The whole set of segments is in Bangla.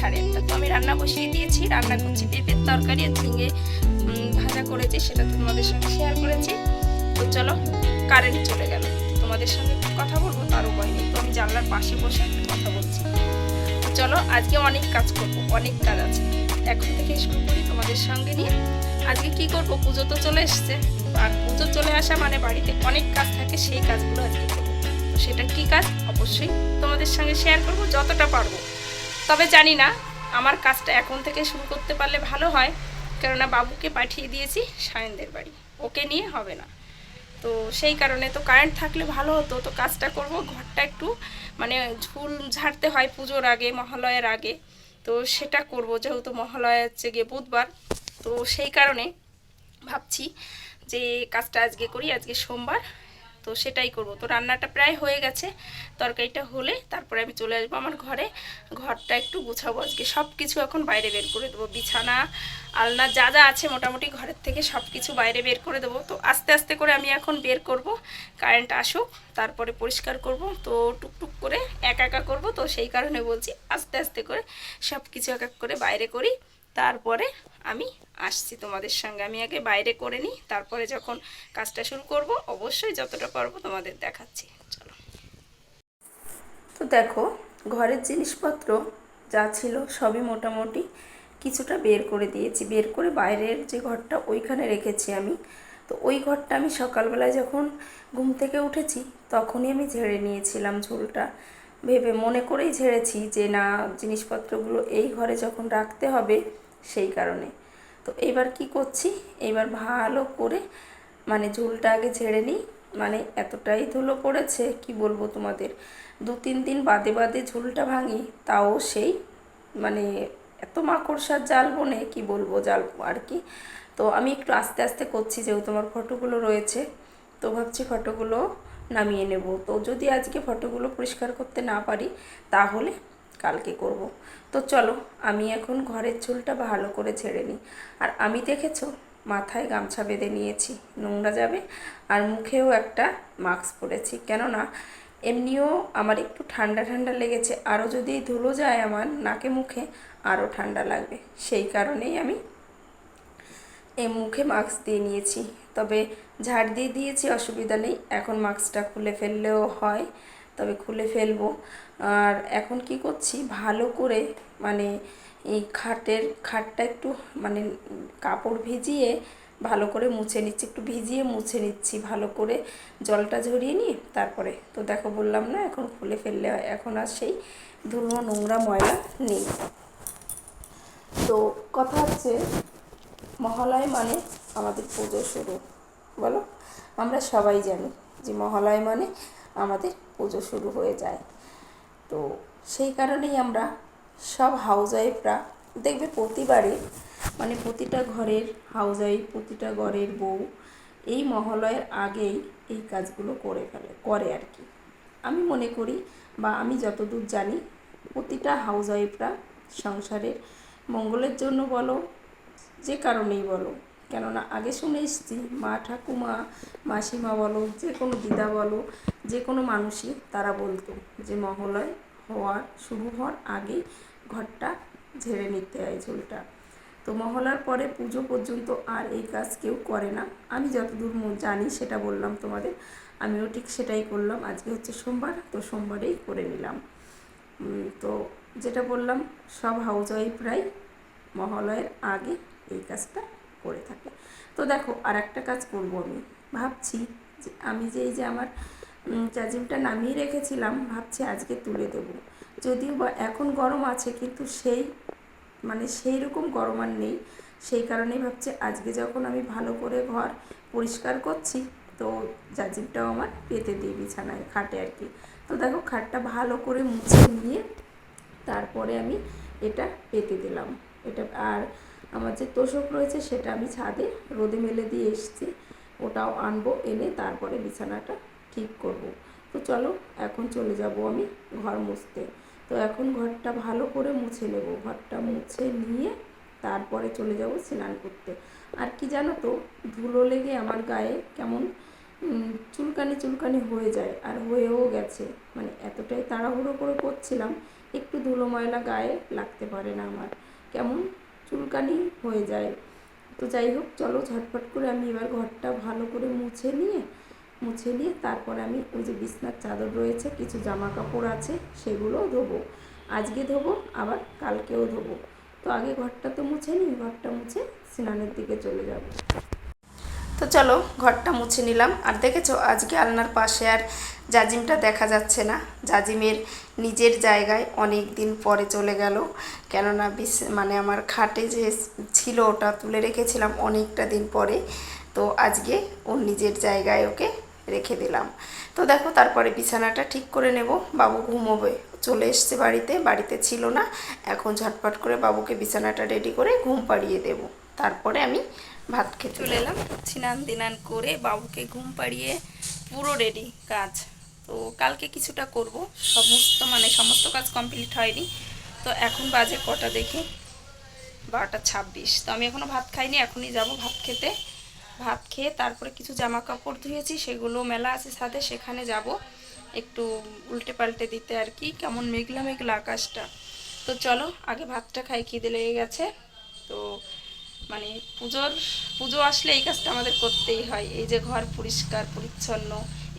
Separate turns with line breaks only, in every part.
সাড়ে আটটা। তো আমি রান্না বসিয়ে দিয়েছি, রান্না করছি পেঁপের তরকারি আর ঝিঙে ভাজা করেছি, সেটা তোমাদের সঙ্গে শেয়ার করেছি। তো চলো কারেন্ট চলে গেল। তোমাদের সঙ্গে কথা বলব, তার উপায় নেই। তো আমি জানলার পাশে বসে কথা বলছি। চলো, আজকে অনেক কাজ করব, অনেক কাজ আছে। এখন থেকে শুরু করি তোমাদের সঙ্গে নিয়ে। আজকে কি করব, পুজো তো চলে এসছে। আর পুজো চলে আসা মানে বাড়িতে অনেক কাজ থাকে, সেই কাজগুলো আজকে করব। তো সেটা কি কাজ? অবশ্যই তোমাদের সঙ্গে শেয়ার করব, যতটা পারব। তবে জানি না, আমার কাজটা এখন থেকে শুরু করতে পারলে ভালো হয়। কেননা বাবুকে পাঠিয়ে দিয়েছি সায়নদের বাড়ি। ওকে নিয়ে হবে না। তো সেই কারণে তো কারেন্ট থাকলে ভালো হতো। তো কাজটা করব, ঘরটা একটু মানে ঝুল ঝাড়তে হয় পুজোর আগে, মহালয়ের আগে। তো সেটা করব, যেহেতু মহালয়া হচ্ছে গিয়ে বুধবার। তো সেই কারণে ভাবছি যে কাজটা আজকে করি, আজকে সোমবার। তো সেটাই করব। তো রান্নাটা প্রায় হয়ে গেছে, তরকারিটা হলে তারপরে আমি চলে আসব আমার ঘরে। ঘরটা একটু গুছাবো আজকে। সব কিছু এখন বাইরে বের করে দেবো। বিছানা, আলনা যা যা আছে মোটামুটি ঘরের থেকে সব কিছু বাইরে বের করে দেবো। তো আস্তে আস্তে করে আমি এখন বের করব। কারেন্ট আসুক, তারপরে পরিষ্কার করব। তো টুকটুক করে একা একা করব। তো সেই কারণে বলছি আস্তে আস্তে করে সব কিছু এক এক করে বাইরে করি। তারপরে আমি আসছি তোমাদের সঙ্গে। আমি আগে বাইরে করে নিই, তারপরে যখন কাজটা শুরু করব, অবশ্যই যতটা পারব তোমাদের দেখাচ্ছি। চলো। তো দেখো, ঘরের জিনিসপত্র যা ছিল সবই মোটামুটি কিছুটা বের করে দিয়েছি। বের করে বাইরের যে ঘরটা, ওইখানে রেখেছি আমি। তো ওই ঘরটা আমি সকালবেলায় যখন ঘুম থেকে উঠেছি, তখনই আমি ঝেড়ে নিয়েছিলাম ঝুলটা। ভেবে মনে করেই ঝেড়েছি যে, না, জিনিসপত্রগুলো এই ঘরে যখন রাখতে হবে সেই কারণে। তো এবার কি করছি? এবার ভালো করে মানে ঝুলটা আগে ঝেড়ে নিই। মানে এতটাই ধুলো পড়েছে, কি বলব তোমাদের? দু, তিন দিন বাদে বাদে ঝুলটা ভাঙি, তাও সেই মানে এত মাকড়সার জাল বনে, কি বলব জাল আর কি? তো আমি একটু আস্তে আস্তে করছি যেহেতু আমার ফটোগুলো রয়েছে, তো ভাবছি ফটোগুলো নামিয়ে নেব। তো যদি আজকে ফটোগুলো পরিষ্কার করতে না পারি, তাহলে কালকে করব। তো চলো, আমি এখন ঘরের চুলটা ভালো করে ছেড়ে নিই। আর আমি দেখেছ, মাথায় গামছা বেঁধে নিয়েছি। নোংরা যাবে, আর মুখেও একটা মাস্ক পরেছি। কেননা, এমনিও আমার একটু ঠান্ডা ঠান্ডা লেগেছে। আরও যদি ধুলো যায় আমার নাকে মুখে, আরও ঠান্ডা লাগবে। সেই কারণেই আমি এই মুখে মাস্ক দিয়ে নিয়েছি। তবে ঝাড় দিয়ে দিয়েছি, অসুবিধা নেই। এখন মাস্কটা খুলে ফেললেও হয়, তবে খুলে ফেলব। আর এখন কি করছি? ভালো করে মানে এই খাটের, খাটটা একটু মানে কাপড় ভিজিয়ে ভালো করে মুছে নিচ্ছি। একটু ভিজিয়ে মুছে নিচ্ছি। ভালো করে জলটা ঝরিয়ে নিয়ে তারপরে তো দেখো বললাম না, এখন খুলে ফেললে এখন আর সেই ধুলো নোংরা ময়লা নেই। তো কথা হচ্ছে, মহালয় মানে আমাদের পুজো শুরু। বলো? আমরা সবাই জানি যে মহালয় মানে আমাদের পুজো শুরু হয়ে যায়। তো সেই কারণেই আমরা সব হাউস ওয়াইফরা দেখবে প্রতিবারে মানে প্রতিটা ঘরের হাউস ওয়াইফ প্রতিটা ঘরের বউ এই মহালয়ের আগেই এই কাজগুলো করে ফেলে, করে আর কি। আমি মনে করি বা আমি যতদূর জানি, প্রতিটা হাউস ওয়াইফরা সংসারের মঙ্গলের জন্য বলো, যে কারণেই বলো। কেননা আগে শুনে এসছি, মা ঠাকুমা, মাসিমা বলো, যে কোনো দিদা বলো, যে কোনো মানুষই তারা বলতো যে মহলয় হওয়ার শুরু হওয়ার আগেই ঘরটা ঝেড়ে নিতে হয় ঝুলটা তো মহলার পরে পুজো পর্যন্ত আর এই কাজ কেউ করে না। আমি যতদূর জানি সেটা বললাম তোমাদের। আমিও ঠিক সেটাই করলাম। আজকে হচ্ছে সোমবার, তো সোমবারেই করে নিলাম। তো যেটা বললাম, সব হাউস ওয়াইফরাই মহালয়ের আগে এই কাজটা করে থাকে। তো দেখো আর একটা কাজ করব আমি। ভাবছি যে আমি যে এই যে আমার চাজিমটা নামিয়ে রেখেছিলাম, ভাবছি আজকে তুলে দেব। যদিও বা এখন গরম আছে, কিন্তু সেই মানে সেই রকম গরম আর নেই। সেই কারণেই ভাবছি আজকে যখন আমি ভালো করে ঘর পরিষ্কার করছি, তো জাজিমটাও আমার পেতে দিই বিছানায়, খাটে আর কি। তো দেখো, খাটটা ভালো করে মুছে নিয়ে তারপরে আমি এটা পেতে দিলাম। এটা, আর আমার যে তোষক রয়েছে, সেটা আমি ছাদে রোদে মেলে দিয়ে এসেছি। ওটাও আনব, এনে তারপরে বিছানাটা ঠিক করব। তো চলো, এখন চলে যাব আমি ঘর মুছতে। তো এখন ঘরটা ভালো করে মুছে নেব। ঘরটা মুছে নিয়ে
তারপরে চলে যাব স্নান করতে। আর কি জানো তো, ধুলো লেগে আমার গায়ে কেমন চুলকানি চুলকানি হয়ে যায় আর হয়েও গেছে। মানে এতটাই তাড়াহুড়ো করে করছিলাম, একটু ধুলো ময়লা গায়ে লাগতে পারে না আমার। কেমন চুলকানি হয়ে যায়। তো যাই হোক, চলো ঝটপট করে আমি এবার ঘরটা ভালো করে মুছে নিয়ে মুছে নিয়ে তারপরে আমি ওই যে বিছনার চাদর রয়েছে, কিছু জামা কাপড় আছে সেগুলোও ধোবো। আজকে ধোবো, আবার কালকেও ধোবো। তো আগে ঘরটা তো মুছে নিই, ঘরটা মুছে স্নানের দিকে চলে যাব।
তো চলো, ঘরটা মুছে নিলাম। আর দেখেছ, আজকে আলনার পাশে আর জাজিমটা দেখা যাচ্ছে না। জাজিমের নিজের জায়গায় অনেক দিন পরে চলে গেল। কেননা বিশ মানে আমার খাটে যে ছিল ওটা তুলে রেখেছিলাম অনেকটা দিন পরে। তো আজকে ওর নিজের জায়গায় ওকে রেখে দিলাম। তো দেখো তারপরে বিছানাটা ঠিক করে নেব। বাবু ঘুমোবে, চলে এসছে বাড়িতে বাড়িতে ছিল না। এখন ঝটপট করে বাবুকে বিছানাটা রেডি করে ঘুম পাড়িয়ে দেব। তারপরে আমি ভাত খেতে চলে এলাম, স্নান দিনান করে বাবুকে ঘুম পাড়িয়ে পুরো রেডি কাজ। তো কালকে কিছুটা করব, সমস্ত মানে সমস্ত কাজ কমপ্লিট হয়নি। তো এখন বাজে কটা দেখি? বারোটা ছাব্বিশ। তো আমি এখনও ভাত খাইনি, এখনই যাব ভাত খেতে। ভাত খেয়ে তারপরে কিছু জামা কাপড় ধুয়েছি, সেগুলো মেলা আছে সাথে সেখানে যাব। একটু উল্টে পাল্টে দিতে আর কি, কেমন মেঘলা মেঘলা আকাশটা। তো চলো, আগে ভাতটা খাই, খিদে লেগে গেছে। তো মানে পুজোর, পুজো আসলে এই কাজটা আমাদের করতেই হয়, এই যে ঘর পরিষ্কার, পরিচ্ছন্ন,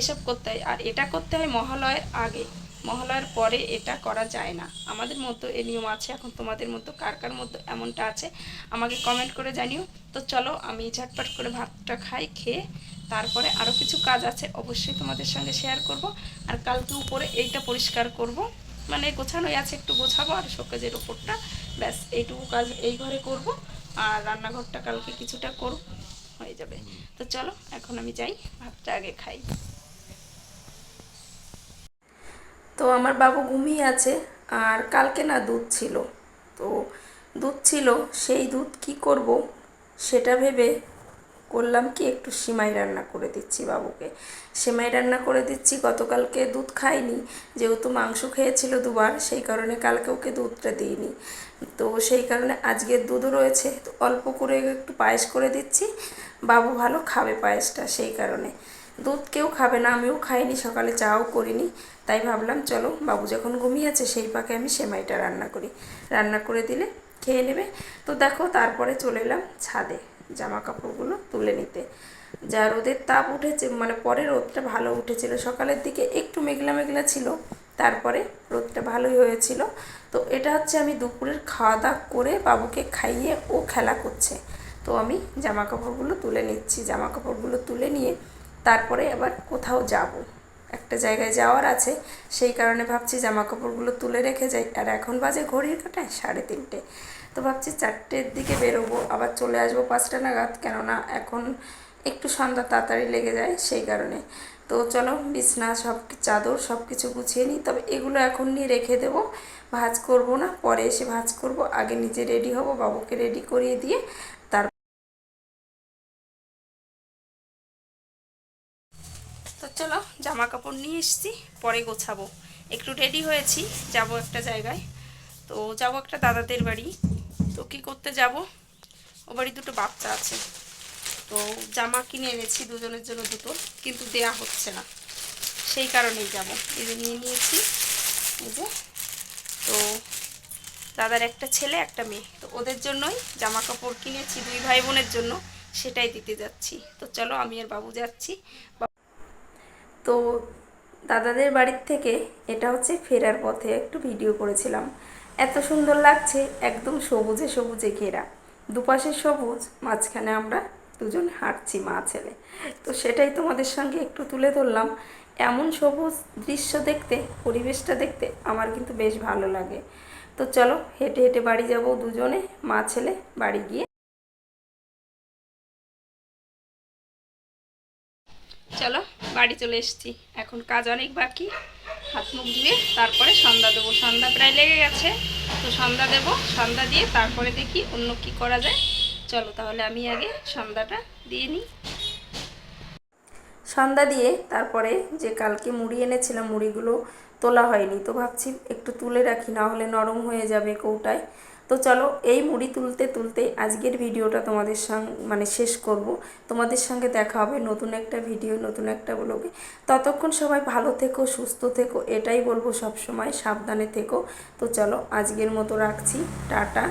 এসব করতে হয়। আর এটা করতে হয় মহালয়ের আগে। মহালয়ার পরে এটা করা যায় না। আমাদের মতো এ নিয়ম আছে, এখন তোমাদের মতো কার কার মতো এমনটা আছে, আমাকে কমেন্ট করে জানিও। তো চলো, আমি ঝটপট করে ভাতটা খাই, খেয়ে তারপরে আরও কিছু কাজ আছে, অবশ্যই তোমাদের সঙ্গে শেয়ার করব। আর কালকে উপরে এইটা পরিষ্কার করব। মানে গোছানোই আছে, একটু গোছাবো আর শোকেজের ওপরটা ব্যাস, এইটুকু কাজ এই ঘরে করব। আর রান্নাঘরটা কালকে কিছুটা করব হয়ে যাবে। তো চলো, এখন আমি যাই, ভাতটা আগে খাই। তো আমার বাবু ঘুমিয়ে আছে আর কালকে না দুধ ছিল। তো দুধ ছিল, সেই দুধ কি করব সেটা ভেবে করলাম কি একটু সিমাই রান্না করে দিচ্ছি বাবুকে। সিমাই রান্না করে দিচ্ছি, গতকালকে দুধ খাইনি, যেহেতু মাংস খেয়েছিল দুবার, সেই কারণে কালকে ওকে দুধটা দিইনি। তো সেই কারণে আজকের দুধও রয়েছে, তো অল্প করে একটু পায়েস করে দিচ্ছি, বাবু ভালো খাবে পায়েসটা সেই কারণে। দুধ কেউ খাবে না, আমিও খাইনি, সকালে চাও করিনি। তাই ভাবলাম, চলো, বাবু যখন ঘুমিয়েছে, সেই পাকে আমি সেমাইটা রান্না করি। রান্না করে দিলে খেয়ে নেবে। তো দেখো, তারপরে চলে এলাম ছাদে জামা কাপড়গুলো তুলে নিতে। যা রোদের তাপ উঠেছে মানে পরে রোদটা ভালো উঠেছিল। সকালের দিকে একটু মেঘলা মেঘলা ছিল, তারপরে রোদটা ভালোই হয়েছিল। তো এটা হচ্ছে আমি দুপুরের খাওয়া দাওয়া করে বাবুকে খাইয়ে ও খেলা করছে। তো আমি জামা কাপড়গুলো তুলে নিচ্ছি। জামা কাপড়গুলো তুলে নিয়ে তারপরে আবার কোথাও যাব। একটা জায়গায় যাওয়ার আছে, সেই কারণে ভাবছি জামা কাপড়গুলো তুলে রেখে যাই। আর এখন বাজে ঘড়ির কাটায় সাড়ে তিনটে। তো ভাবছি চারটের দিকে বেরোবো, আবার চলে আসব পাঁচটা নাগাদ। কেননা এখন একটু সন্ধ্যা তাড়াতাড়ি লেগে যায় সেই কারণে। তো চলো, বিছনা, সব চাদর, সব কিছু গুছিয়ে নিই। তবে এগুলো এখন নিয়ে রেখে দেবো। ভাজ করব না, পরে এসে ভাজ করব। আগে নিজে রেডি হব, বাবুকে রেডি করিয়ে দিয়ে চলো জামা কাপড় নিয়ে এসেছি, পরে গোছাবো। একটু রেডি হয়েছি, যাব একটা জায়গায়। তো যাব একটা দাদাদের বাড়ি। তো কি করতে যাব? ও বাড়ি দুটো বাচ্চা আছে। তো জামা কিনে এনেছি, দুজনের জন্য দুটো, কিন্তু দেয়া হচ্ছে না। সেই কারণেই যাব। এই যে নিয়ে নিয়েছি, এই যে। তো দাদার একটা ছেলে, একটা মেয়ে। তো ওদের জন্যই জামা কাপড় কিনেছি, দুই ভাই বোনের জন্য, সেটাই দিতে যাচ্ছি। তো চলো, আমি আর বাবু যাচ্ছি। তো দাদাদের বাড়ির থেকে এটা হচ্ছে ফেরার পথে একটু ভিডিও করেছিলাম। এত সুন্দর লাগছে, একদম সবুজে সবুজে ঘেরা। দুপাশে সবুজ, মাঝখানে আমরা দুজন হাঁটছি মা ছেলে। তো সেটাই তোমাদের সঙ্গে একটু তুলে ধরলাম। এমন সবুজ দৃশ্য দেখতে, পরিবেশটা দেখতে আমার কিন্তু বেশ ভালো লাগে। তো চলো, হেঁটে হেঁটে বাড়ি যাব দুজনে, মা ছেলে, বাড়ি গিয়ে। চলো। বাড়ি চলে এসেছি। এখন কাজ অনেক বাকি। হাত মুখ ধুয়ে তারপরে সন্ধ্যা দেবো। সন্ধ্যা প্রায় লেগে গেছে। তো সন্ধ্যা দেব, সন্ধ্যা দিয়ে তারপরে দেখি অন্য কি করা যায়। চলো তাহলে আমি আগে সন্ধ্যাটা দিয়ে নিই। সন্ধ্যা দিয়ে তারপরে যে কালকে মুড়ি এনেছিলাম, মুড়িগুলো তোলা হয়নি। তো ভাবছি একটু তুলে রাখি, না হলে নরম হয়ে যাবে কৌটায়। তো
চলো, এই মুড়ি তুলতে তুলতে আজকের ভিডিওটা তোমাদের সঙ্গে মানে শেষ করব। তোমাদের সঙ্গে দেখা হবে নতুন একটা ভিডিও, নতুন একটা ব্লগে ততক্ষণ সবাই ভালো থেকো, সুস্থ থেকো, এটাই বলব সবসময়, সাবধানে থেকো। তো চলো, আজকের মতো রাখছি। টাটা।